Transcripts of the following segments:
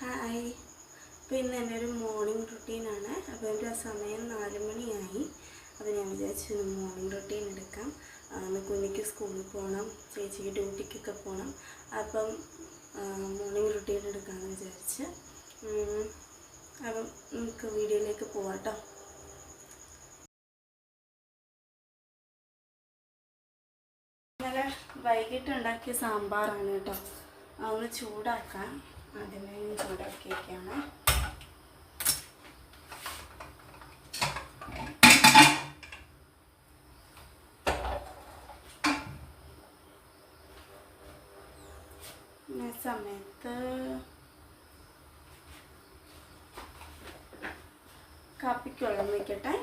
Hi. അപ്പോൾ ഇന്ന് എന്റെ ഒരു മോർണിംഗ് റുട്ടീനാണ് അപ്പോൾ എന്റെ സമയം നാല് മണിയായി. അപ്പോൾ ഞാൻ വിചാരിച്ചു മോർണിംഗ് റുട്ടീൻ എടുക്കാം. അന്ന് കുഞ്ഞിക്ക് സ്കൂളിൽ പോകണം ചേച്ചിക്ക് ഡ്യൂട്ടിക്കൊക്കെ പോകണം അപ്പം മോർണിംഗ് റുട്ടീൻ എടുക്കാമെന്ന് വിചാരിച്ച്. അപ്പം നമുക്ക് വീഡിയോയിലേക്ക് പോവാം കേട്ടോ ഇന്നലെ വൈകിട്ട് ഉണ്ടാക്കിയ സാമ്പാറാണ് കേട്ടോ അതൊന്ന് ചൂടാക്കാം. ആദ്യമേ ചൂടാക്കി വയ്ക്കുകയാണ് ഈ സമയത്ത് കാപ്പിക്ക് വെള്ളം വയ്ക്കട്ടെ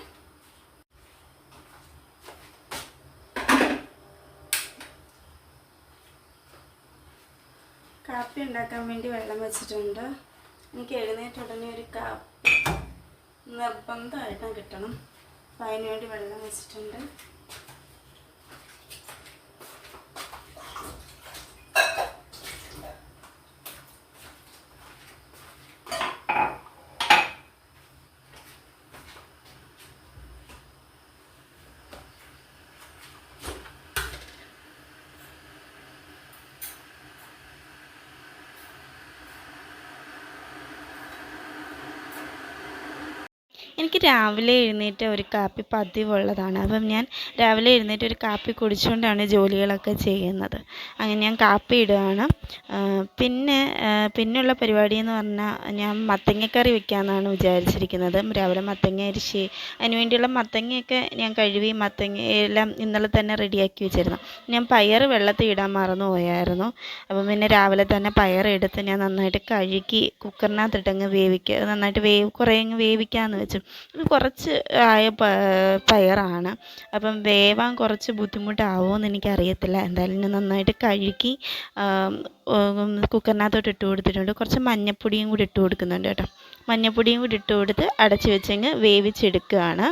കാപ്പി ഉണ്ടാക്കാൻ വേണ്ടി വെള്ളം വെച്ചിട്ടുണ്ട്. എനിക്ക് എഴുന്നേറ്റ് ഉടനെ ഒരു കാപ്പി നിർബന്ധമായിട്ടും കിട്ടണം. അപ്പം അതിന് വേണ്ടി വെള്ളം വെച്ചിട്ടുണ്ട്. എനിക്ക് രാവിലെ എഴുന്നേറ്റ് ഒരു കാപ്പി പതിവുള്ളതാണ്. അപ്പം ഞാൻ രാവിലെ എഴുന്നേറ്റ് ഒരു കാപ്പി കുടിച്ചുകൊണ്ടാണ് ജോലികളൊക്കെ ചെയ്യുന്നത്. അങ്ങനെ ഞാൻ കാപ്പി ഇടുകയാണ്. പിന്നെ പിന്നെയുള്ള പരിപാടി എന്ന് പറഞ്ഞാൽ ഞാൻ മത്തങ്ങക്കറി വെക്കാമെന്നാണ് വിചാരിച്ചിരിക്കുന്നത്. രാവിലെ മത്തങ്ങ അരിശി അതിന് വേണ്ടിയുള്ള മത്തങ്ങയൊക്കെ ഞാൻ കഴുകി മത്തങ്ങ എല്ലാം ഇന്നലെ തന്നെ റെഡിയാക്കി വെച്ചിരുന്നു. ഞാൻ പയർ വെള്ളത്തിൽ ഇടാൻ മറന്നു പോയായിരുന്നു. അപ്പം പിന്നെ രാവിലെ തന്നെ പയർ എടുത്ത് ഞാൻ നന്നായിട്ട് കഴുകി കുക്കറിനകത്തിട്ടങ്ങ് വേവിക്കുക നന്നായിട്ട് വേവ് കുറേ അങ്ങ് വേവിക്കാമെന്ന് വെച്ചു. കുറച്ച് ആയ പയറാണ്. അപ്പം വേവാൻ കുറച്ച് ബുദ്ധിമുട്ടാവുമെന്ന് എനിക്കറിയത്തില്ല. എന്തായാലും ഞാൻ നന്നായിട്ട് കഴുകി കുക്കറിനകത്തോട്ട് ഇട്ട് കൊടുത്തിട്ടുണ്ട്. കുറച്ച് മഞ്ഞൾപ്പൊടിയും കൂടി ഇട്ട് കൊടുക്കുന്നുണ്ട് കേട്ടോ. മഞ്ഞൾപ്പൊടിയും കൂടി ഇട്ട് കൊടുത്ത് അടച്ച് വെച്ചങ്ങ് വേവിച്ചെടുക്കുകയാണ്.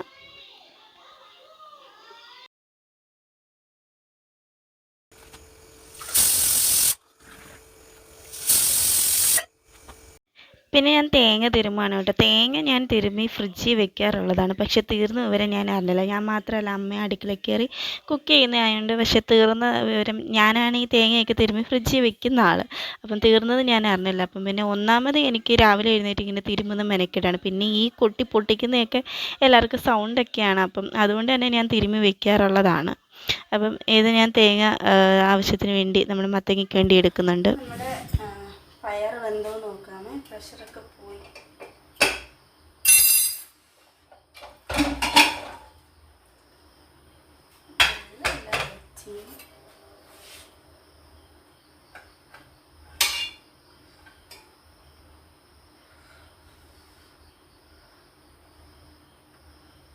പിന്നെ ഞാൻ തേങ്ങ തിരുമ്മുകയാണ് കേട്ടോ. തേങ്ങ ഞാൻ തിരുമ്മി ഫ്രിഡ്ജിൽ വെക്കാറുള്ളതാണ്. പക്ഷെ തീർന്ന വിവരം ഞാൻ അറിഞ്ഞില്ല. ഞാൻ മാത്രമല്ല അമ്മ അടുക്കള കയറി കുക്ക് ചെയ്യുന്നതായതുകൊണ്ട് പക്ഷെ തീർന്ന വിവരം ഞാനാണ് ഈ തേങ്ങയൊക്കെ തിരുമ്മി ഫ്രിഡ്ജിൽ വെക്കുന്ന ആൾ അപ്പം തീർന്നത് ഞാൻ അറിഞ്ഞില്ല. അപ്പം പിന്നെ ഒന്നാമത് എനിക്ക് രാവിലെ എഴുന്നേറ്റ് ഇങ്ങനെ തിരുമ്മുന്ന മെനക്കെട്ടാണ് പിന്നെ ഈ കൊട്ടി പൊട്ടിക്കുന്നതൊക്കെ എല്ലാവർക്കും സൗണ്ടൊക്കെയാണ് അപ്പം അതുകൊണ്ട് തന്നെ ഞാൻ തിരുമ്മി വെക്കാറുള്ളതാണ്. അപ്പം ഏത് ഞാൻ തേങ്ങ ആവശ്യത്തിന് വേണ്ടി നമ്മൾ മത്തങ്ങയ്ക്ക് വേണ്ടി എടുക്കുന്നുണ്ട്. പയർ വെന്തോ നോക്കാമേ പ്രഷറൊക്കെ പോയി.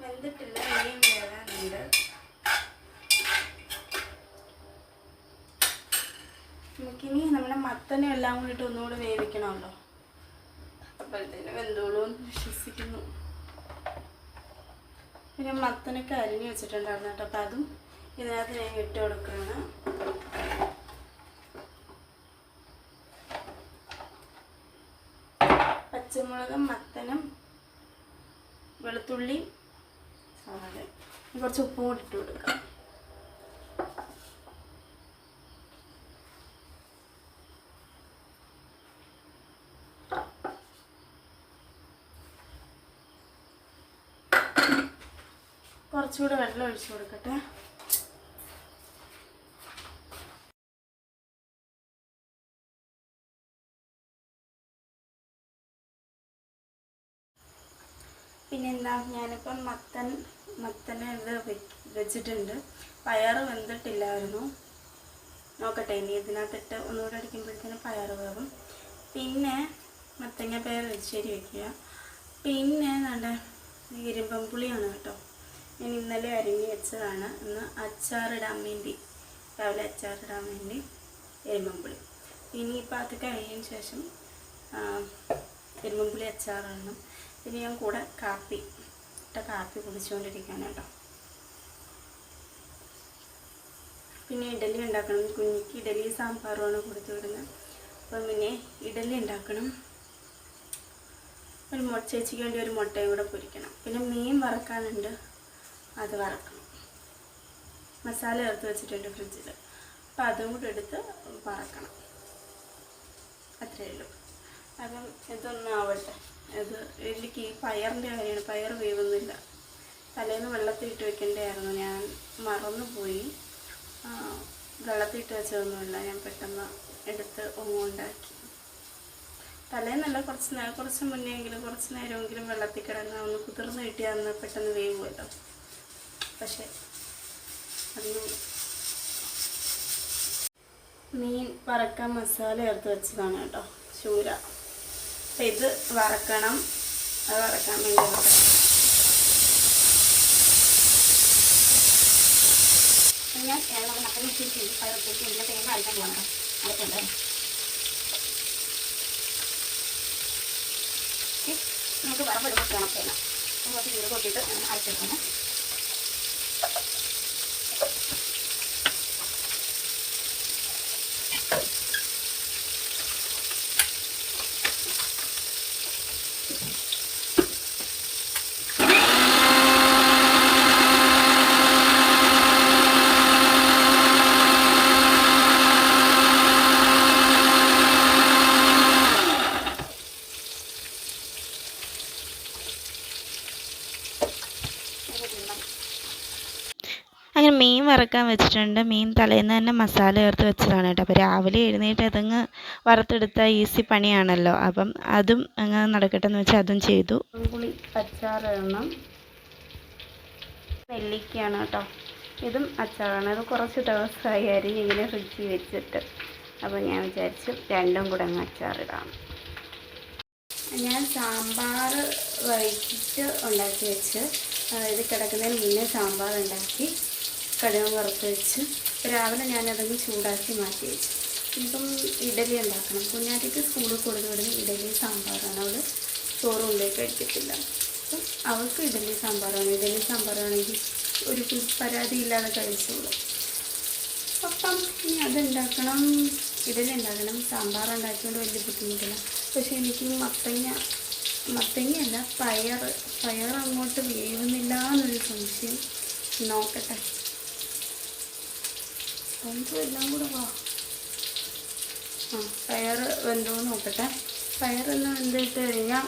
വെന്തിട്ടില്ല ഇനിയും വേവാനുണ്ട് നമുക്കിനി നമ്മുടെ മത്തനും എല്ലാം കൂടിയിട്ട് ഒന്നുകൂടെ വേവിക്കണമല്ലോ. അപ്പോഴത്തേന് വെന്തോളൂ വിശ്വസിക്കുന്നു. പിന്നെ മത്തനൊക്കെ അരിഞ്ഞ് വെച്ചിട്ടുണ്ടായിരുന്നു കേട്ടോ. അപ്പം അതും ഇതിനകത്ത് ഞാൻ ഇട്ട് കൊടുക്കുകയാണ്. പച്ചമുളകും മത്തനും വെളുത്തുള്ളി സവാള കുറച്ച് ഉപ്പും കൂടി ഇട്ട് കൊടുക്കാം. കുറച്ചുകൂടെ വെള്ളം ഒഴിച്ചു കൊടുക്കട്ടെ. പിന്നെന്താ ഞാനിപ്പം മത്തൻ മത്തനെ ഇത് വെച്ചിട്ടുണ്ട്. പയറ് വെന്തിട്ടില്ലായിരുന്നു. നോക്കട്ടെ ഇനി ഇതിനകത്തിട്ട് ഒന്നുകൂടെ അടിക്കുമ്പോഴത്തേനും പയറ് വേവും. പിന്നെ മത്തങ്ങ പയർ വെച്ചേരി വെക്കുക. പിന്നെ നമ്മുടെ ഇരുമ്പം പുളിയാണ് കേട്ടോ. ഞാൻ ഇന്നലെ അരിഞ്ഞ് വെച്ചതാണ്. ഇന്ന് അച്ചാറിടാൻ വേണ്ടി. രാവിലെ അച്ചാറിടാൻ വേണ്ടി എരുമ്പുളി ഇനിയിപ്പോൾ അത് കഴിഞ്ഞതിന് ശേഷം ആ, എരുമ്പുളി അച്ചാറാണ്. ഇനി ഞാൻ കൂടെ കാപ്പി ഇട്ട കാപ്പി കുടിച്ചുകൊണ്ടിരിക്കുകയാണ് കേട്ടോ. പിന്നെ ഇഡലി ഉണ്ടാക്കണം. കുഞ്ഞിക്ക് ഇഡലി സാമ്പാറുമാണ് കൊടുത്തു വിടുന്നത്. അപ്പം പിന്നെ ഇഡലി ഉണ്ടാക്കണം. ഒരു മുട്ട ചേച്ചിക്ക് വേണ്ടി ഒരു മുട്ടയും കൂടെ പൊരിക്കണം. പിന്നെ മീൻ വറക്കാനുണ്ട്. അത് വറക്കണം. മസാല ചേർത്ത് വെച്ചിട്ടുണ്ട് ഫ്രിഡ്ജിൽ. അപ്പം അതും കൂടെ എടുത്ത് വറക്കണം. അത്രയേ ഉള്ളൂ. അപ്പം ഇതൊന്നും ആവട്ടെ. ഇത് എനിക്ക് ഈ പയറിന്റെ കാര്യമാണ്. പയർ വേവുന്നില്ല തലേന്ന് വെള്ളത്തിൽ ഇട്ട് വെക്കേണ്ടതായിരുന്നു. ഞാൻ മറന്നുപോയി. ഇട്ട് വെച്ചതൊന്നുമില്ല. ഞാൻ പെട്ടെന്ന് എടുത്ത് ഉണ്ടാക്കി തലേന്നല്ല കുറച്ച് നേരം കുറച്ച് മുന്നേ എങ്കിലും കുറച്ച് നേരമെങ്കിലും വെള്ളത്തിൽ കിടന്ന് ഒന്ന് കുതിർന്ന് കിട്ടിയാൽ പെട്ടെന്ന് വേവുമല്ലോ. പക്ഷേ മീൻ വറക്കാൻ മസാല ചേർത്ത് വെച്ചതാണ് കേട്ടോ ചൂര. അപ്പം ഇത് വറക്കണം. അത് വറക്കാൻ വേണ്ടി. ഞാൻ മട്ടൻ ഇല്ല തേങ്ങ അരക്കാൻ പോകണം അരക്കണ്ടേ? നമുക്ക് വറപ്പെടുമ്പോൾ കണക്കില്ല നമുക്ക് ചൂട് കൊട്ടിയിട്ട് അരച്ചെടുക്കണം അങ്ങനെ മീൻ വറക്കാൻ വെച്ചിട്ടുണ്ട്. മീൻ തലേന്ന് തന്നെ മസാല ചേർത്ത് വെച്ചതാണ് കേട്ടോ. അപ്പോൾ രാവിലെ എഴുന്നേറ്റ് അതങ്ങ് വറുത്തെടുത്താൽ ഈസി പണിയാണല്ലോ. അപ്പം അതും അങ്ങ് നടക്കട്ടെ എന്ന് വെച്ചാൽ അതും ചെയ്തു. പുളി അച്ചാറിടണം നെല്ലിക്കയാണ് കേട്ടോ. ഇതും അച്ചാറാണ്. ഇത് കുറച്ച് ദിവസമായി അരിഞ്ഞ് ഇങ്ങനെ ഫ്രിഡ്ജിൽ വെച്ചിട്ട്. അപ്പോൾ ഞാൻ വിചാരിച്ചു രണ്ടും കൂടെ അങ്ങ് അച്ചാറിടാം. ഞാൻ സാമ്പാർ വൈകിട്ട് ഉണ്ടാക്കി വെച്ച്. ഇത് കിടക്കുന്നതിന് മുന്നേ സാമ്പാർ ഉണ്ടാക്കി. കടുക് വറുത്ത് വെച്ച് രാവിലെ ഞാനതൊന്ന് ചൂടാക്കി മാറ്റി വെച്ചു. ഇപ്പം ഇഡലി ഉണ്ടാക്കണം. കുഞ്ഞാറ്റയ്ക്ക് സ്കൂളിൽ കൊടുത്തു വിടുന്ന ഇഡലി സാമ്പാറാണ്. അവൾ ചോറും ഉള്ളിൽ കഴിക്കത്തില്ല. അപ്പം അവൾക്ക് ഇഡലി സാമ്പാറാണ്. ഇഡലി സാമ്പാറാണെങ്കിൽ ഒരു പരാതിയില്ലാതെ കഴിച്ചോളൂ. അപ്പം ഇനി അതുണ്ടാക്കണം ഇഡലി ഉണ്ടാക്കണം. സാമ്പാർ ഉണ്ടാക്കിയോണ്ട് വലിയ ബുദ്ധിമുട്ടില്ല. പക്ഷേ എനിക്ക് മത്തങ്ങ മത്തങ്ങയല്ല പയർ പയർ അങ്ങോട്ട് വേവുന്നില്ല എന്നൊരു സംശയം. നോക്കട്ടെ. എന്തും എല്ലാം കൂടെ വാ. ആ പയർ വെന്തോ നോക്കട്ടെ. പയറെല്ലാം വെന്തിട്ട് കഴിഞ്ഞാൽ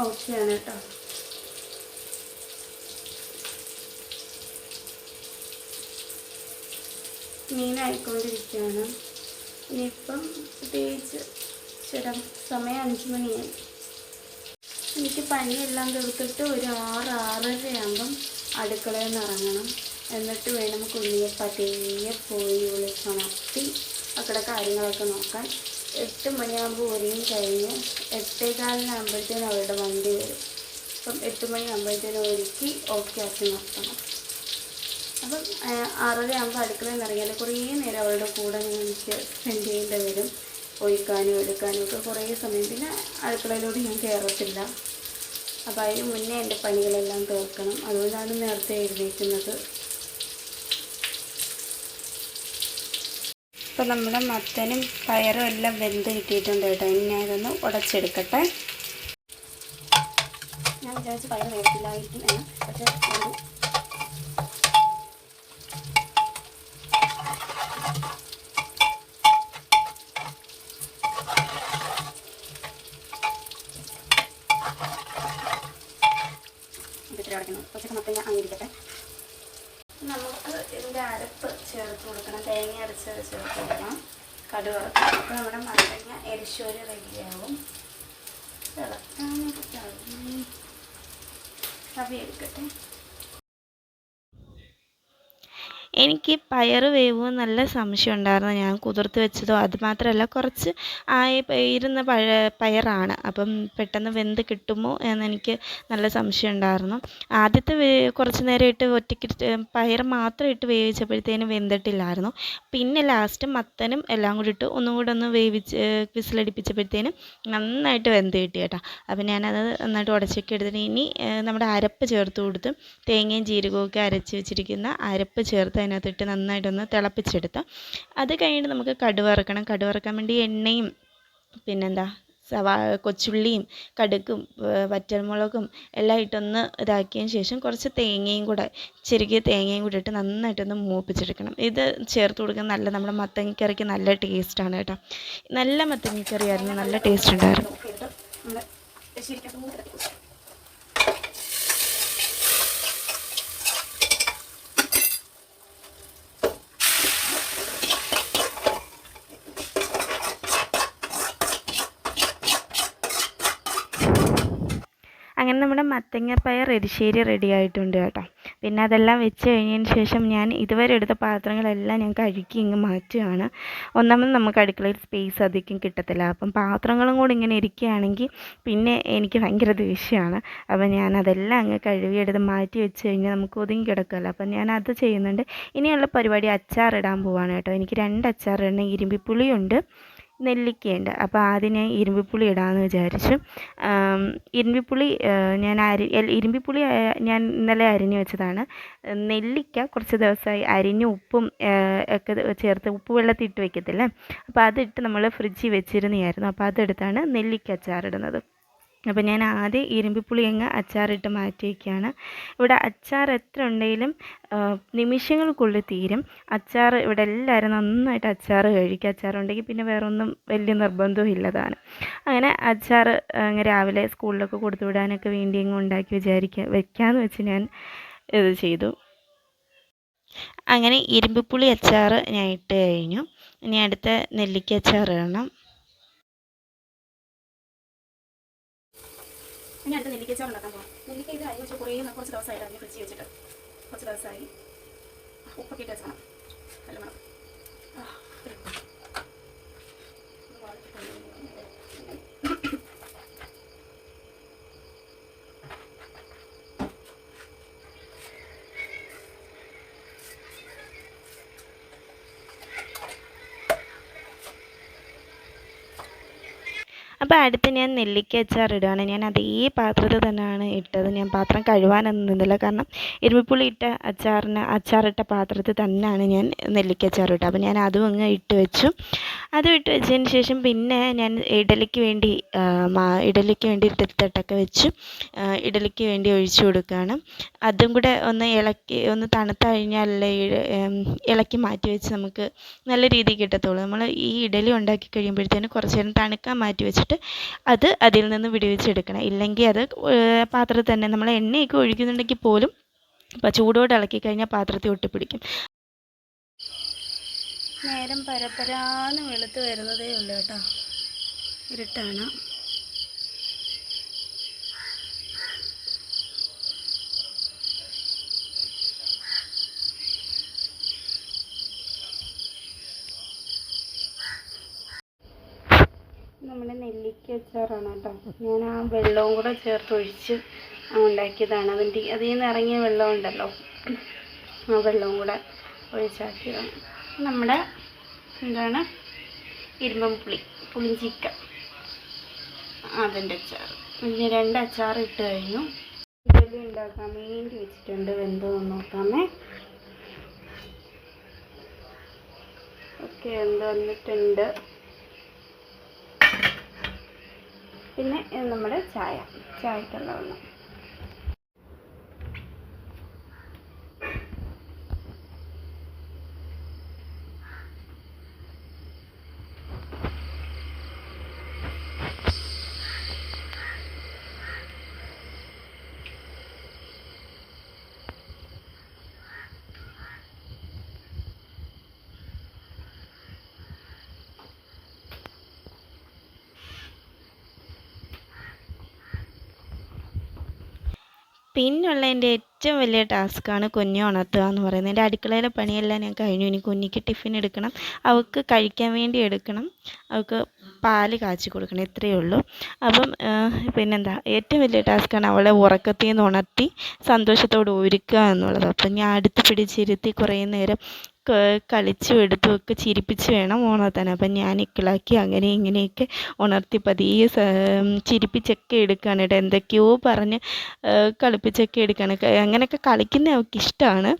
ഓക്കെയാണ് കേട്ടോ. മീനായിക്കൊണ്ടിരിക്കുകയാണ്. ഇനിയിപ്പം പ്രത്യേകിച്ച് ചേട്ടാ സമയം അഞ്ച് മണിയായി. എനിക്ക് പനിയെല്ലാം തീർത്തിട്ട് ഒരു ആറ് ആറരയാകുമ്പം അടുക്കളയിൽ നിന്ന് ഇറങ്ങണം. എന്നിട്ട് വേണം കുഞ്ഞിയെ പതിയെ പോയി വിളിച്ചുണർത്തി അക്കടെ കാര്യങ്ങളൊക്കെ നോക്കാൻ. എട്ട് മണിയാകുമ്പോൾ ഒരുങ്ങി കഴിഞ്ഞ് എട്ടേകാലിനാകുമ്പോഴത്തേനും അവരുടെ വണ്ടി വരും. അപ്പം എട്ട് മണിയാകുമ്പോഴത്തേനും ഒരുക്കി ഓക്കെ ആക്കി നിർത്തണം. അപ്പം ആറര ആകുമ്പോൾ അടുക്കളയിൽ നിറങ്ങിയാൽ കുറേ നേരം അവളുടെ കൂടെ എനിക്ക് സ്പെൻഡ് ചെയ്യേണ്ടി വരും. ഒഴിക്കാനും എടുക്കാനും ഒക്കെ കുറേ സമയം. പിന്നെ അടുക്കളയിലോട്ട് ഞാൻ കയറത്തില്ല അപ്പോൾ അതിന് മുന്നേ എന്റെ പണികളെല്ലാം തീർക്കണം. അതുകൊണ്ടാണ് നേരത്തെ എഴുന്നേക്കുന്നത് ഇപ്പം നമ്മുടെ മത്തനും പയറും എല്ലാം വെന്ത് കിട്ടിയിട്ടുണ്ട് കേട്ടോ. ഇനി ഞാനിതൊന്ന് ഉടച്ചെടുക്കട്ടെ. ഞാൻ വിചാരിച്ച് പയർ എന്ന് പക്ഷേ ഒരു ഇതിട്ട് അടയ്ക്കണം കുറച്ചൊക്കെ മൊത്തം ഞാൻ അങ്ങിരിക്കട്ടെ നമുക്ക് ഇതിന്റെ അരപ്പ് ചേർത്ത് കൊടുക്കണം തേങ്ങ അരച്ച് കടുവ അപ്പോൾ നമ്മുടെ മത്തങ്ങ എരിശോര് റെഡിയാവും തിളക്കാൻ കവി എടുക്കട്ടെ എനിക്ക് പയർ വേവും നല്ല സംശയം ഉണ്ടായിരുന്നു. ഞാൻ കുതിർത്ത് വെച്ചതോ അത് മാത്രമല്ല കുറച്ച് ആയി ഇരുന്ന പഴ പയറാണ്. അപ്പം പെട്ടെന്ന് വെന്ത് കിട്ടുമോ എന്നെനിക്ക് നല്ല സംശയം ഉണ്ടായിരുന്നു. ആദ്യത്തെ കുറച്ച് നേരം ഇട്ട് ഒറ്റയ്ക്ക് പയർ മാത്രം ഇട്ട് വേവിച്ചപ്പോഴത്തേനും വെന്തിട്ടില്ലായിരുന്നു. പിന്നെ ലാസ്റ്റ് മത്തനും എല്ലാം കൂടി ഇട്ട് ഒന്നും കൂടെ ഒന്ന് വേവിച്ച് വിസിലടിപ്പിച്ചപ്പോഴത്തേനും നന്നായിട്ട് വെന്ത് കിട്ടി കേട്ടോ. അപ്പം ഞാനത് നന്നായിട്ട് ഉടച്ചൊക്കെ എടുത്തിട്ട് ഇനി നമ്മുടെ അരപ്പ് ചേർത്ത് കൊടുത്ത് തേങ്ങയും ജീരകവും ഒക്കെ അരച്ച് വെച്ചിരിക്കുന്ന അരപ്പ് ചേർത്ത് അതിനകത്തിട്ട് നന്നായിട്ടൊന്ന് തിളപ്പിച്ചെടുത്ത് അത് കഴിഞ്ഞിട്ട് നമുക്ക് കടുവറക്കണം കടുവറക്കാൻ വേണ്ടി എണ്ണയും പിന്നെന്താ സവാ കൊച്ചുള്ളിയും കടുക്കും വറ്റൽമുളകും എല്ലാം ഇട്ടൊന്ന് ഇതാക്കിയതിന് ശേഷം കുറച്ച് തേങ്ങയും കൂടെ ചെറുകിയ തേങ്ങയും കൂടെ ഇട്ട് നന്നായിട്ടൊന്ന് മൂപ്പിച്ചെടുക്കണം. ഇത് ചേർത്ത് കൊടുക്കാൻ നല്ല നമ്മുടെ മത്തങ്ങക്കറിക്ക് നല്ല ടേസ്റ്റാണ് കേട്ടോ. നല്ല മത്തങ്ങക്കറിയായിരുന്നു നല്ല ടേസ്റ്റ് ഉണ്ടായിരുന്നു. അങ്ങനെ നമ്മുടെ മത്തങ്ങപ്പയർ എരിശ്ശേരി റെഡി ആയിട്ടുണ്ട് കേട്ടോ. പിന്നെ അതെല്ലാം വെച്ച് കഴിഞ്ഞതിന് ശേഷം ഞാൻ ഇതുവരെ എടുത്ത പാത്രങ്ങളെല്ലാം ഞാൻ കഴുകി ഇങ്ങ് മാറ്റുകയാണ്. ഒന്നാമത് നമുക്ക് അടുക്കളയിൽ സ്പേസ് അധികം കിട്ടത്തില്ല. അപ്പം പാത്രങ്ങളും കൂടി ഇങ്ങനെ ഇരിക്കുകയാണെങ്കിൽ പിന്നെ എനിക്ക് ഭയങ്കര ദേഷ്യമാണ്. അപ്പം ഞാൻ അതെല്ലാം അങ്ങ് കഴുകിയെടുത്ത് മാറ്റി വെച്ച് കഴിഞ്ഞാൽ നമുക്ക് ഒതുങ്ങി കിടക്കുമല്ലോ അപ്പം ഞാൻ അത് ചെയ്യുന്നുണ്ട്. ഇനിയുള്ള പരിപാടി അച്ചാറിടാൻ പോവാണ് കേട്ടോ. എനിക്ക് രണ്ട് അച്ചാറിടണം ഇരുമ്പിപ്പുളിയുണ്ട്. നെല്ലിക്കയുണ്ട്. അപ്പോൾ ആദ്യം ഞാൻ ഇരുമ്പിപ്പുളി ഇടാമെന്ന് വിചാരിച്ചു. ഇരുമ്പിപ്പുളി ഞാൻ അരി ഇരുമ്പിപ്പുളി ഞാൻ ഇന്നലെ അരിഞ്ഞു വെച്ചതാണ്. നെല്ലിക്ക കുറച്ച് ദിവസമായി അരിഞ്ഞ് ഉപ്പും ഒക്കെ ചേർത്ത് ഉപ്പ് വെള്ളത്തിൽ ഇട്ട് വെക്കത്തില്ലേ? അപ്പോൾ അതിട്ട് നമ്മൾ ഫ്രിഡ്ജിൽ വെച്ചിരുന്നതായിരുന്നു. അപ്പോൾ അതെടുത്താണ് നെല്ലിക്ക അച്ചാറിടുന്നത് അപ്പോൾ ഞാൻ ആദ്യം ഇരുമ്പിപ്പുളി അങ്ങ് അച്ചാറിട്ട് മാറ്റി വയ്ക്കുകയാണ് ഇവിടെ അച്ചാർ എത്ര ഉണ്ടെങ്കിലും നിമിഷങ്ങൾക്കുള്ളിൽ തീരും. അച്ചാർ ഇവിടെ എല്ലാവരും നന്നായിട്ട് അച്ചാർ കഴിക്കുക അച്ചാർ ഉണ്ടെങ്കിൽ പിന്നെ വേറെ ഒന്നും വലിയ നിർബന്ധവും ഇല്ലതാണ് അങ്ങനെ അച്ചാർ അങ്ങ് രാവിലെ സ്കൂളിലൊക്കെ കൊടുത്തു വിടാനൊക്കെ വേണ്ടി അങ്ങ് ഉണ്ടാക്കി വിചാരിക്കുക വെക്കാമെന്ന് വെച്ച് ഞാൻ ഇത് ചെയ്തു. അങ്ങനെ ഇരുമ്പിപ്പുളി അച്ചാർ ഞാൻ ഇട്ട് കഴിഞ്ഞു. ഇനി അടുത്ത നെല്ലിക്ക അച്ചാർ ഇടണം. ഇനി അടുത്ത നെല്ലിക്കച്ചാർ ഉണ്ടാക്കാൻ പോകാം നെല്ലിക്ക ഇത് അരി വെച്ച് കുറേ കുറച്ച് ദിവസമായിട്ട് അതിന് ഫ്രിഡ്ജ് വെച്ചിട്ട്. കുറച്ച് ദിവസമായി. ഉപ്പൊക്കെ ഇട്ട് വെച്ചാണ്. നല്ല മണം. അപ്പോൾ അടുത്ത് ഞാൻ നെല്ലിക്ക അച്ചാർ ഇടുകയാണ് ഞാൻ അതേ പാത്രത്തിൽ തന്നെയാണ് ഇട്ടത്. ഞാൻ പാത്രം കഴുകാനൊന്നും നിന്നില്ല. കാരണം എരുമിപ്പുളി ഇട്ട അച്ചാറിന് അച്ചാറിട്ട പാത്രത്തിൽ തന്നെയാണ് ഞാൻ നെല്ലിക്ക അച്ചാർ ഇട്ടത്. അപ്പോൾ ഞാൻ അതും അങ്ങ് ഇട്ട് വെച്ചു. അതും ഇട്ട് വെച്ചതിന് ശേഷം പിന്നെ ഞാൻ ഇഡലിക്ക് വേണ്ടി ഇഡലിക്ക് വേണ്ടി ഇഡലിത്തട്ടൊക്കെ വെച്ച്. ഇഡലിക്ക് വേണ്ടി ഒഴിച്ചു കൊടുക്കുകയാണ്. അതും കൂടെ ഒന്ന് ഇളക്കി ഒന്ന് തണുത്ത് കഴിഞ്ഞാലല്ലേ ഇളക്കി മാറ്റി വെച്ച് നമുക്ക് നല്ല രീതിയിൽ കിട്ടത്തുള്ളൂ. നമ്മൾ ഈ ഇഡലി ഉണ്ടാക്കി കഴിയുമ്പോഴത്തേന് കുറച്ച് നേരം തണുക്കാൻ മാറ്റി വെച്ചിട്ട് അത് അതിൽ നിന്ന് വിടുവിച്ചെടുക്കണം. ഇല്ലെങ്കിൽ അത് പാത്രത്തിൽ തന്നെ നമ്മൾ എണ്ണയൊക്കെ ഒഴിക്കുന്നുണ്ടെങ്കിൽ പോലും ഇപ്പോൾ ചൂടോടെ ഇളക്കി കഴിഞ്ഞാൽ പാത്രത്തിൽ ഒട്ടിപ്പിടിക്കും. നേരം പരപ്പരാന്ന് വെളുത്ത് വരുന്നതേ ഉള്ളൂ കേട്ടോ. ഇരുട്ടാണ്. നമ്മുടെ നെല്ലിക്ക അച്ചാറാണ് കേട്ടോ. ഞാൻ ആ വെള്ളവും കൂടെ ചേർത്ത് ഒഴിച്ച് ഉണ്ടാക്കിയതാണ്. അതിന്റെ അതിൽ നിന്ന് ഇറങ്ങിയ വെള്ളം ഉണ്ടല്ലോ. ആ വെള്ളവും കൂടെ ഒഴിച്ചാക്കിയതാണ്. നമ്മുടെ എന്താണ്? ഇരുമ്പം പുളി പുളിഞ്ചിക്ക. അതിന്റെ അച്ചാർ പിന്നെ രണ്ട് അച്ചാർ ഇട്ട് കഴിഞ്ഞു. ഇതെല്ലാം ഉണ്ടാക്കാൻ വേണ്ടി വെച്ചിട്ടുണ്ട്. വെന്തോന്ന് നോക്കാമേ. ഓക്കെ എന്തോ വന്നിട്ടുണ്ട്. പിന്നെ നമ്മുടെ ചായ ചായക്കുള്ള വെള്ളം. പിന്നുള്ള എന്റെ ഏറ്റവും വലിയ ടാസ്ക്കാണ് കുഞ്ഞു ഉണർത്തുക എന്ന് പറയുന്നത്. എന്റെ അടുക്കളയിലെ പണിയെല്ലാം ഞാൻ കഴിഞ്ഞു. ഇനി കുഞ്ഞിക്ക് ടിഫിൻ എടുക്കണം. അവൾക്ക് കഴിക്കാൻ വേണ്ടി എടുക്കണം. അവൾക്ക് പാൽ കാച്ചി കൊടുക്കണം. ഇത്രയേ ഉള്ളൂ. അപ്പം പിന്നെന്താ? ഏറ്റവും വലിയ ടാസ്ക്കാണ് അവളെ ഉറക്കത്തിൽ നിന്ന് ഉണർത്തി സന്തോഷത്തോടെ ഒരുക്കുക എന്നുള്ളത്. അപ്പം ഞാൻ അടുത്ത് പിടിച്ചിരുത്തി കുറേ നേരം കളിച്ചും എടുത്തും ഒക്കെ ചിരിപ്പിച്ച് വേണം ഉണർത്താൻ. അപ്പം ഞാൻ ഇക്കിളാക്കി അങ്ങനെ ഇങ്ങനെയൊക്കെ ഉണർത്തി പതിയെ ചിരിപ്പിച്ചൊക്കെ എടുക്കുകയാണ് കേട്ടോ. എന്തൊക്കെയോ പറഞ്ഞ് കളിപ്പിച്ചൊക്കെ എടുക്കുകയാണ് അങ്ങനെയൊക്കെ കളിക്കുന്നത് അവൾക്ക് ഇഷ്ടമാണ്.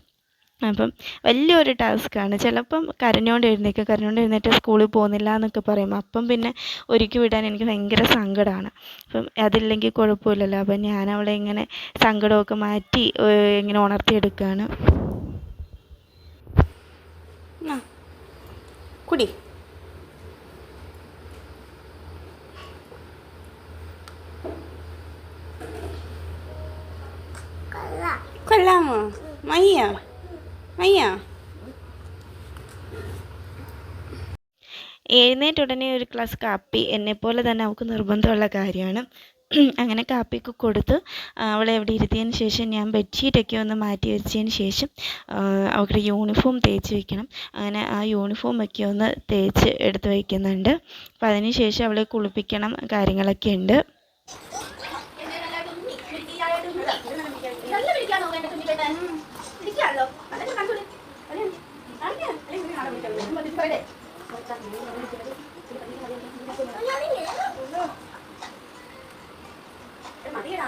അപ്പം വലിയൊരു ടാസ്ക്കാണ്. ചിലപ്പം കരഞ്ഞുകൊണ്ട് എഴുന്നേക്ക് കരഞ്ഞുകൊണ്ട് എഴുന്നേറ്റ് സ്കൂളിൽ പോകുന്നില്ല എന്നൊക്കെ പറയും അപ്പം പിന്നെ ഒരുക്കി വിടാൻ എനിക്ക് ഭയങ്കര സങ്കടമാണ്. അപ്പം അതില്ലെങ്കിൽ കുഴപ്പമില്ലല്ലോ. അപ്പം ഞാൻ അവളെ ഇങ്ങനെ സങ്കടമൊക്കെ മാറ്റി ഇങ്ങനെ ഉണർത്തിയെടുക്കുകയാണ് ആ കുടി. കൊള്ളാമോ? മയ്യ? മയ്യ? എഴുന്നേറ്റ് ഉടനെ ഒരു ഗ്ലാസ് കാപ്പി എന്നെപ്പോലെ തന്നെ അവൾക്ക് നിർബന്ധമുള്ള കാര്യമാണ്. അങ്ങനെ കാപ്പിയൊക്കെ കൊടുത്ത് അവളെ അവിടെ ഇരുത്തിയതിന് ശേഷം ഞാൻ ബെഡ്ഷീറ്റൊക്കെ ഒന്ന് മാറ്റി വെച്ചതിന് ശേഷം അവൾക്ക് യൂണിഫോം തേച്ച് വയ്ക്കണം അങ്ങനെ ആ യൂണിഫോം ഒക്കെ ഒന്ന് തേച്ച് എടുത്ത് വയ്ക്കുന്നുണ്ട് അപ്പോൾ അതിന് ശേഷം അവളെ കുളിപ്പിക്കണം കാര്യങ്ങളൊക്കെ ഉണ്ട്. കമ്മലടാ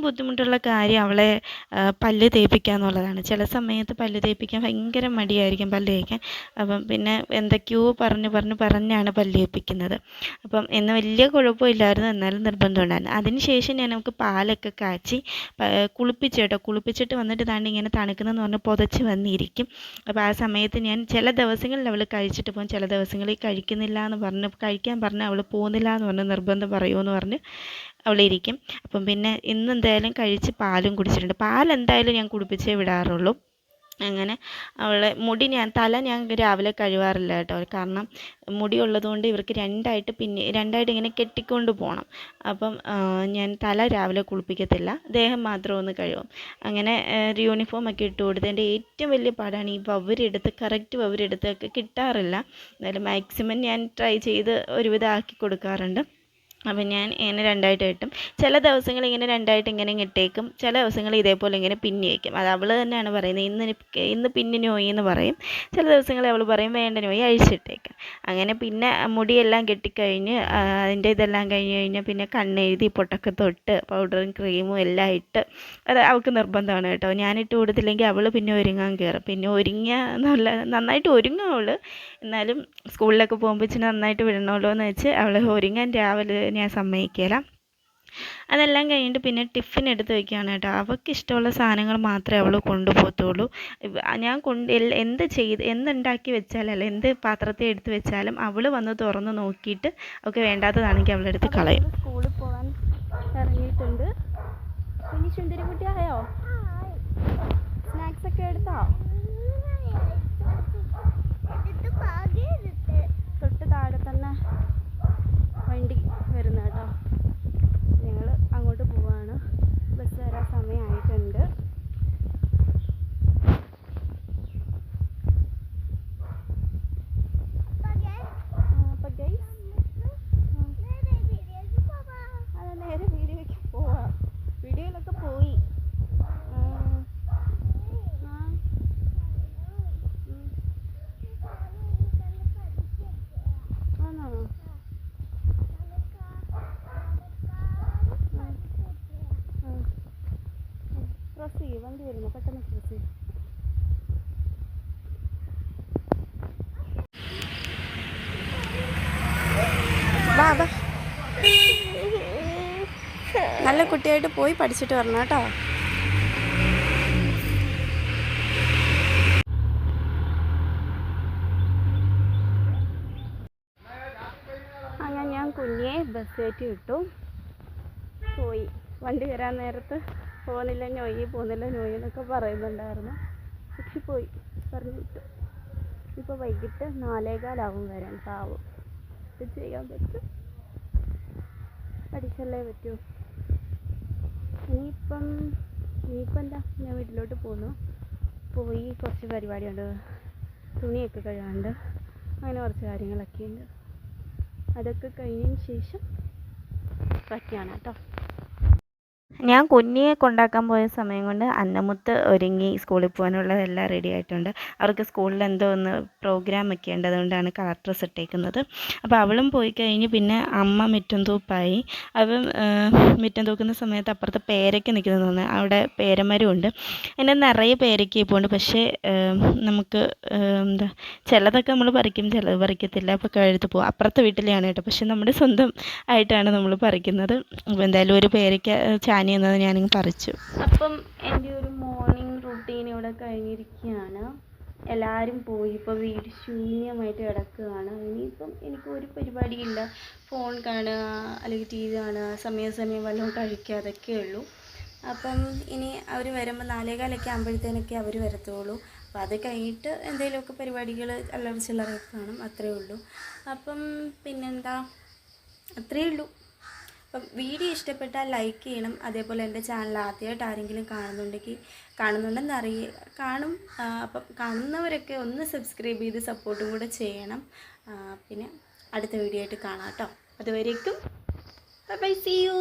ഏറ്റവും ബുദ്ധിമുട്ടുള്ള കാര്യം അവളെ പല്ല് തേപ്പിക്കുക എന്നുള്ളതാണ്. ചില സമയത്ത് പല്ല് തേപ്പിക്കാൻ ഭയങ്കര മടിയായിരിക്കും പല്ല് തേക്കാൻ. അപ്പം പിന്നെ എന്തൊക്കെയോ പറഞ്ഞ് പറഞ്ഞ് പറഞ്ഞാണ് പല്ല് തേപ്പിക്കുന്നത്. അപ്പം എന്ന് വലിയ കുഴപ്പമില്ലായിരുന്നു എന്നാലും നിർബന്ധമുണ്ടായിരുന്നു അതിന് ശേഷം ഞാൻ നമുക്ക് പാലൊക്കെ കാച്ചി കുളിപ്പിച്ച് കേട്ടോ. കുളിപ്പിച്ചിട്ട് വന്നിട്ട് താണ്ട് ഇങ്ങനെ തണുക്കുന്നതെന്ന് പറഞ്ഞ് പുതച്ച് വന്നിരിക്കും. അപ്പോൾ ആ സമയത്ത് ഞാൻ ചില ദിവസങ്ങളിൽ അവൾ കഴിച്ചിട്ട് പോകും. ചില ദിവസങ്ങളിൽ കഴിക്കുന്നില്ല എന്ന് പറഞ്ഞ് കഴിക്കാൻ പറഞ്ഞ് അവൾ പോകുന്നില്ല എന്ന് പറഞ്ഞ് നിർബന്ധം പറയുമെന്ന് പറഞ്ഞ് അവളിരിക്കും അപ്പം പിന്നെ ഇന്ന് എന്തായാലും കഴിച്ച് പാലും കുടിച്ചിട്ടുണ്ട്. പാൽ എന്തായാലും ഞാൻ കുടിപ്പിച്ചേ വിടാറുള്ളൂ. അങ്ങനെ അവളെ മുടി ഞാൻ തല ഞാൻ രാവിലെ കഴുകാറില്ല കേട്ടോ. കാരണം മുടി ഉള്ളതുകൊണ്ട് ഇവർക്ക് രണ്ടായിട്ട് പിന്നെ രണ്ടായിട്ട് ഇങ്ങനെ കെട്ടിക്കൊണ്ട് പോകണം അപ്പം ഞാൻ തല രാവിലെ കുളിപ്പിക്കത്തില്ല. ദേഹം മാത്രം ഒന്ന് കഴുകും. അങ്ങനെ ഒരു യൂണിഫോം ഒക്കെ ഇട്ട് കൊടുത്ത് എന്റെ ഏറ്റവും വലിയ പാടാണ് ഈ വവരെടുത്ത് കറക്റ്റ് വവരെടുത്തൊക്കെ കിട്ടാറില്ല. എന്നാലും മാക്സിമം ഞാൻ ട്രൈ ചെയ്ത് ഒരുവിധം ആക്കി കൊടുക്കാറുണ്ട്. അപ്പം ഞാൻ ഇങ്ങനെ രണ്ടായിട്ട് കെട്ടും ചില ദിവസങ്ങൾ ഇങ്ങനെ രണ്ടായിട്ട് ഇങ്ങനെ ഇട്ടേക്കും. ചില ദിവസങ്ങൾ ഇതേപോലെ ഇങ്ങനെ പിന്നി വയ്ക്കും അത് അവൾ തന്നെയാണ് പറയുന്നത്. ഇന്ന് ഇന്ന് പിന്നി നോയി എന്ന് പറയും. ചില ദിവസങ്ങളിൽ അവൾ പറയും വേണ്ട നോയി അഴിച്ചിട്ടേക്കാം അങ്ങനെ പിന്നെ മുടിയെല്ലാം കെട്ടിക്കഴിഞ്ഞ് അതിന്റെ ഇതെല്ലാം കഴിഞ്ഞ് കഴിഞ്ഞാൽ പിന്നെ കണ്ണെഴുതി പൊട്ടൊക്കെ തൊട്ട് പൗഡറും ക്രീമും എല്ലാം ഇട്ട് അത് അവൾക്ക് നിർബന്ധമാണ് കേട്ടോ. ഞാനിട്ട് കൊടുത്തില്ലെങ്കിൽ അവൾ പിന്നെ ഒരുങ്ങാൻ കയറും. പിന്നെ ഒരുങ്ങിയ നല്ല നന്നായിട്ട് ഒരുങ്ങും അവൾ എന്നാലും സ്കൂളിലൊക്കെ പോകുമ്പോൾ ഇച്ചിരി നന്നായിട്ട് വിടണമല്ലോ എന്ന് വെച്ച് അവൾ ഒരുങ്ങാൻ രാവിലെ ഞാൻ സമ്മതിക്കില്ല അതെല്ലാം കഴിഞ്ഞിട്ട് പിന്നെ ടിഫിൻ എടുത്ത് വെക്കുകയാണ് കേട്ടോ. അവൾക്ക് ഇഷ്ടമുള്ള സാധനങ്ങൾ മാത്രമേ അവൾ കൊണ്ടുപോകത്തുള്ളൂ. ഞാൻ കൊണ്ട് എന്ത് ചെയ്ത് എന്തുണ്ടാക്കി വെച്ചാലല്ല എന്ത് പാത്രത്തെ എടുത്ത് വെച്ചാലും അവൾ വന്ന് തുറന്ന് നോക്കിയിട്ട് അവൾക്ക് വേണ്ടാത്തതാണെങ്കിൽ അവളെടുത്ത് കളയും. സ്കൂളിൽ പോകാൻ ഇറങ്ങിയിട്ടുണ്ട്. കുഞ്ഞി ചുന്തിരി കുട്ടിയായോ സ്നാക്സ് ഒക്കെ എടുത്തോ തൊട്ട് താഴെ തന്നെ വണ്ടി വരുന്ന കേട്ടോ ഞങ്ങൾ അങ്ങോട്ട് പോവാണ് ബസ് വരാൻ സമയമായിട്ടുണ്ട് അപ്പം ഗൈസ് അത് നേരെ വീഡിയോയ്ക്ക് പോവാ വീഡിയോയിലൊക്കെ പോയി ആ. ആ. ഉം. ആണോ ക്രോസ് ചെയ്യും വണ്ടി വരുന്നു പെട്ടെന്ന് ക്രോസ് ചെയ്യും വാ വാ. നല്ല കുട്ടിയായിട്ട് പോയി പഠിച്ചിട്ട് വരണം കേട്ടോ. അങ്ങനെ ഞാൻ കുഞ്ഞെ ബസ് കയറ്റി വിട്ടു. പോയി. വണ്ടി വരാൻ നേരത്ത് പോകുന്നില്ല ഞൊയ്യ് പോകുന്നില്ല നോയി എന്നൊക്കെ പറയുന്നുണ്ടായിരുന്നു. പക്ഷെ പോയി. പറഞ്ഞു വിട്ടു. ഇപ്പോൾ വൈകിട്ട് നാലേകാലാവും വരാൻ പാവം. ഇത് ചെയ്യാൻ പറ്റും? പഠിച്ചല്ലേ പറ്റൂ. ഇനിയിപ്പം ഇനിയിപ്പം എന്താ? ഞാൻ വീട്ടിലോട്ട് പോന്നു. പോയി കുറച്ച് പരിപാടിയുണ്ട്. തുണിയൊക്കെ കഴുകാണ്ട് അങ്ങനെ കുറച്ച് കാര്യങ്ങളൊക്കെ ഉണ്ട് അതൊക്കെ കഴിഞ്ഞതിന് ശേഷം ബാക്കിയാണ് കേട്ടോ ഞാൻ കുഞ്ഞിയെ കൊണ്ടാക്കാൻ പോയ സമയം കൊണ്ട് അന്നമുത്ത് ഒരുങ്ങി സ്കൂളിൽ പോകാനുള്ളതെല്ലാം റെഡി ആയിട്ടുണ്ട്. അവർക്ക് സ്കൂളിൽ എന്തോ ഒന്ന് പ്രോഗ്രാം ഒക്കെ ഉണ്ട് അതുകൊണ്ടാണ് കളർ ഡ്രസ്സ് ഇട്ടേക്കുന്നത്. അപ്പോൾ അവളും പോയി കഴിഞ്ഞ് പിന്നെ അമ്മ മിറ്റം തൂപ്പായി അവൻ മിറ്റം തൂക്കുന്ന സമയത്ത് അപ്പുറത്ത് പേരയ്ക്ക് നിൽക്കുന്നത് തോന്നുന്നു. അവിടെ പേരമരമുണ്ട് അതിന്റെ നിറയെ പേരയ്ക്ക് ഉണ്ട്. പക്ഷേ നമുക്ക് എന്താ ചിലതൊക്കെ നമ്മൾ പറിക്കും ചിലത് പറിക്കത്തില്ല. അപ്പോൾ കഴുത്ത് പോകും അപ്പുറത്തെ വീട്ടിലെയാണ് കേട്ടോ. പക്ഷേ നമ്മുടെ സ്വന്തം ആയിട്ടാണ് നമ്മൾ പറിക്കുന്നത്. അപ്പോൾ എന്തായാലും ഒരു പേരയ്ക്ക ഏഹ്, ഞാൻ പറിച്ചു. അപ്പം എന്റെ ഒരു മോർണിംഗ് റുട്ടീൻ ഇവിടെ കഴിഞ്ഞിരിക്കുകയാണ്. എല്ലാവരും പോയി. ഇപ്പോൾ വീട് ശൂന്യമായിട്ട് കിടക്കുകയാണ്. ഇനിയിപ്പം എനിക്ക് ഒരു പരിപാടിയില്ല. ഫോൺ കാണുക അല്ലെങ്കിൽ ടി വി കാണുക സമയാസമയം വല്ലതും കഴിക്കുക അതൊക്കെ ഉള്ളൂ. അപ്പം ഇനി അവർ വരുമ്പോൾ നാലേകാലൊക്കെ ആകുമ്പോഴത്തേനൊക്കെ അവർ വരത്തുള്ളൂ. അപ്പോൾ അത് കഴിഞ്ഞിട്ട് എന്തെങ്കിലുമൊക്കെ പരിപാടികൾ അല്ലറ ചില്ലറയൊക്കെ കാണും. അത്രയേ ഉള്ളൂ. അപ്പം പിന്നെന്താ? അത്രയേ ഉള്ളൂ. അപ്പം വീഡിയോ ഇഷ്ടപ്പെട്ടാൽ ലൈക്ക് ചെയ്യണം. അതേപോലെ എന്റെ ചാനൽ ആദ്യമായിട്ട് ആരെങ്കിലും കാണുന്നുണ്ടെങ്കിൽ കാണുന്നുണ്ടെന്ന് അറിയ കാണും അപ്പം കാണുന്നവരൊക്കെ ഒന്ന് സബ്സ്ക്രൈബ് ചെയ്ത് സപ്പോർട്ടും കൂടെ ചെയ്യണം. പിന്നെ അടുത്ത വീഡിയോ ആയിട്ട് കാണാം കേട്ടോ. അതുവരേക്കും ബൈ സി യു